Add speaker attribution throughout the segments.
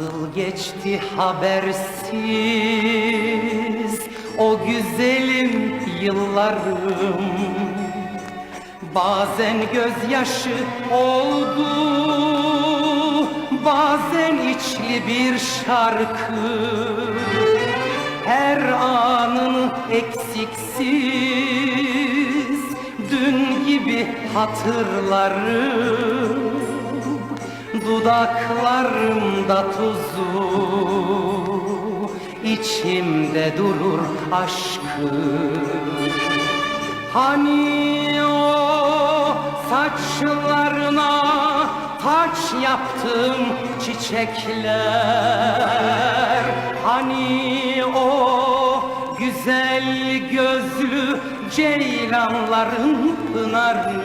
Speaker 1: Nasıl geçti habersiz o güzelim yıllarım? Bazen gözyaşı oldu Bazen içli bir şarkı. Her anın eksiksiz Dün gibi hatırlarım Dudaklarımda tuzu içimde durur aşkı. Hani o saçlarına taç yaptım çiçekler? Hani o güzel gözlü ceylanların pınarı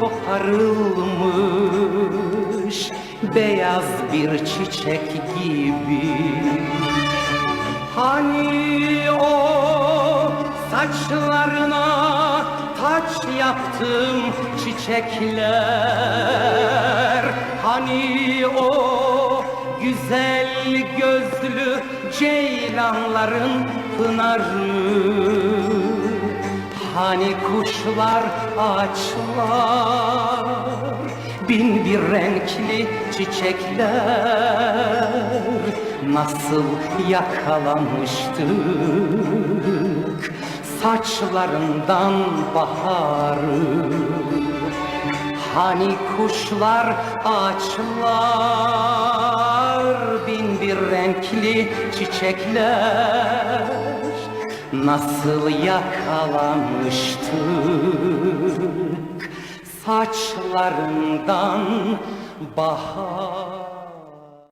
Speaker 1: koparılmış beyaz bir çiçek gibi. Hani o saçlarına taç yaptım çiçekler? Hani o güzel gözlü ceylanların pınarı Hani kuşlar ağaçlar Bin bir renkli çiçekler. Nasıl yakalamıştık Saçlarından baharı. Hani kuşlar ağaçlar Bin bir renkli çiçekler Nasıl yakalamıştık Saçlarından bahar